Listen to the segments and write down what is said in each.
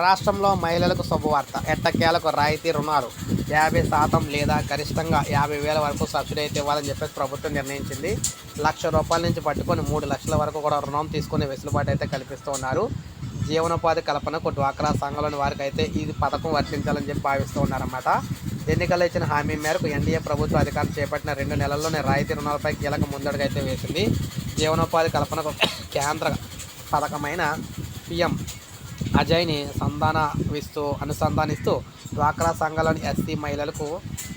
రాష్ట్రంలో మహిళలకు శుభవార్త. ఎట్టకేలకు రాయితీ రుణాలు. యాభై శాతం లేదా గరిష్టంగా యాభై వేల వరకు సబ్సిడీ అయితే ఇవ్వాలని చెప్పేసి ప్రభుత్వం నిర్ణయించింది. లక్ష రూపాయల నుంచి పట్టుకొని మూడు లక్షల వరకు కూడా రుణం తీసుకునే వెసులుబాటు అయితే కల్పిస్తూ ఉన్నారు. జీవనోపాధి కల్పనకు డ్వాక్రా సంఘంలోని వారికి అయితే ఇది పథకం వర్తించాలని చెప్పి భావిస్తూ ఉన్నారన్నమాట. ఎన్నికల్లో ఇచ్చిన హామీ మేరకు ఎన్డీఏ ప్రభుత్వ అధికారులు చేపట్టిన రెండు నెలల్లోనే రాయితీ రుణాలపై కీలక ముందడుగు అయితే వేసింది. జీవనోపాధి కల్పనకు కేంద్ర పథకమైన పిఎం అజయ్ని సంధానవిస్తూ అనుసంధానిస్తూ డ్వాక్రా సంఘాలోని ఎస్సీ మహిళలకు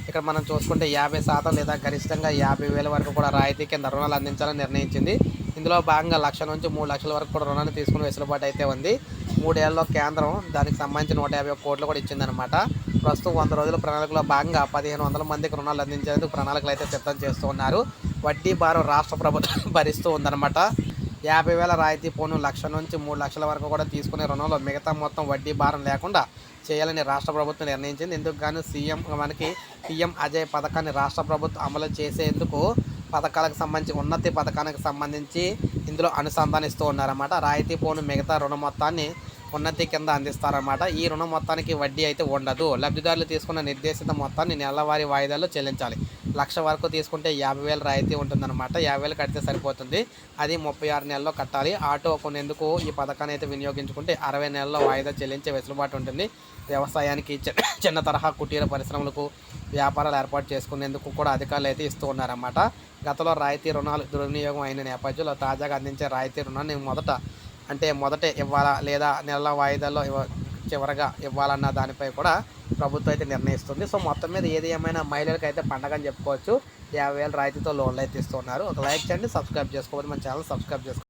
ఇక్కడ మనం చూసుకుంటే యాభై శాతం లేదా గరిష్టంగా యాభై వేల వరకు కూడా రాయితీ కింద రుణాలు అందించాలని నిర్ణయించింది. ఇందులో భాగంగా లక్ష నుంచి మూడు లక్షల వరకు కూడా రుణాన్ని తీసుకునే వెసులుబాటు అయితే ఉంది. మూడేళ్ళలో కేంద్రం దానికి సంబంధించి నూట యాభై కోట్లు కూడా ఇచ్చిందనమాట ప్రస్తుతం వంద రోజుల ప్రణాళికలో భాగంగా పదిహేను వందల మందికి రుణాలు అందించేందుకు ప్రణాళికలు అయితే సిద్ధం చేస్తూ ఉన్నారు. వడ్డీ భారం రాష్ట్ర ప్రభుత్వం భరిస్తూ ఉందన్నమాట. యాభై వేల రాయితీ పోను లక్ష నుంచి మూడు లక్షల వరకు కూడా తీసుకునే రుణంలో మిగతా మొత్తం వడ్డీ భారం లేకుండా చేయాలని రాష్ట్ర ప్రభుత్వం నిర్ణయించింది. ఎందుకు గాను సీఎం మనకి పీఎం అజయ్ పథకాన్ని రాష్ట్ర ప్రభుత్వం అమలు చేసేందుకు పథకాలకు సంబంధించి ఉన్నతి పథకానికి సంబంధించి ఇందులో అనుసంధానిస్తూ ఉన్నారన్నమాట. రాయితీ పోను మిగతా రుణ మొత్తాన్ని ఉన్నతి కింద అందిస్తారన్నమాట. ఈ రుణ మొత్తానికి వడ్డీ అయితే ఉండదు. లబ్ధిదారులు తీసుకున్న నిర్దేశిత మొత్తాన్ని నెలవారీ వాయిదాల్లో చెల్లించాలి. లక్ష వరకు తీసుకుంటే యాభై వేలు రాయితీ ఉంటుందన్నమాట. యాభై వేలు కడితే సరిపోతుంది. అది ముప్పై ఆరు నెలల్లో కట్టాలి. ఆటో కొనేందుకు ఈ పథకాన్ని అయితే వినియోగించుకుంటే అరవై నెలల్లో వాయిదా చెల్లించే వెసులుబాటు ఉంటుంది. వ్యవసాయానికి చిన్న తరహా కుటీర పరిశ్రమలకు వ్యాపారాలు ఏర్పాటు చేసుకునేందుకు కూడా అధికారులు అయితే ఇస్తూ ఉన్నారన్నమాట. గతంలో రాయితీ రుణాలు దుర్వినియోగం అయిన నేపథ్యంలో తాజాగా అందించే రాయితీ రుణాన్ని మొదట అంటే మొదట ఇవ్వాలా లేదా నెలల వాయిదాల్లో ఇవ్వ చివరగా ఇవ్వాలన్న దానిపై కూడా ప్రభుత్వం అయితే నిర్ణయిస్తుంది. సో మొత్తం మీద ఏది ఏమైనా మహిళలకు అయితే పండగ అని చెప్పుకోవచ్చు. యాభై వేల రాయితీతో లోన్లు అయితే ఇస్తున్నారు. ఒక లైక్ చేయండి సబ్స్క్రైబ్ చేసుకోవాలి మన ఛానల్ సబ్స్క్రైబ్ చేసుకోండి.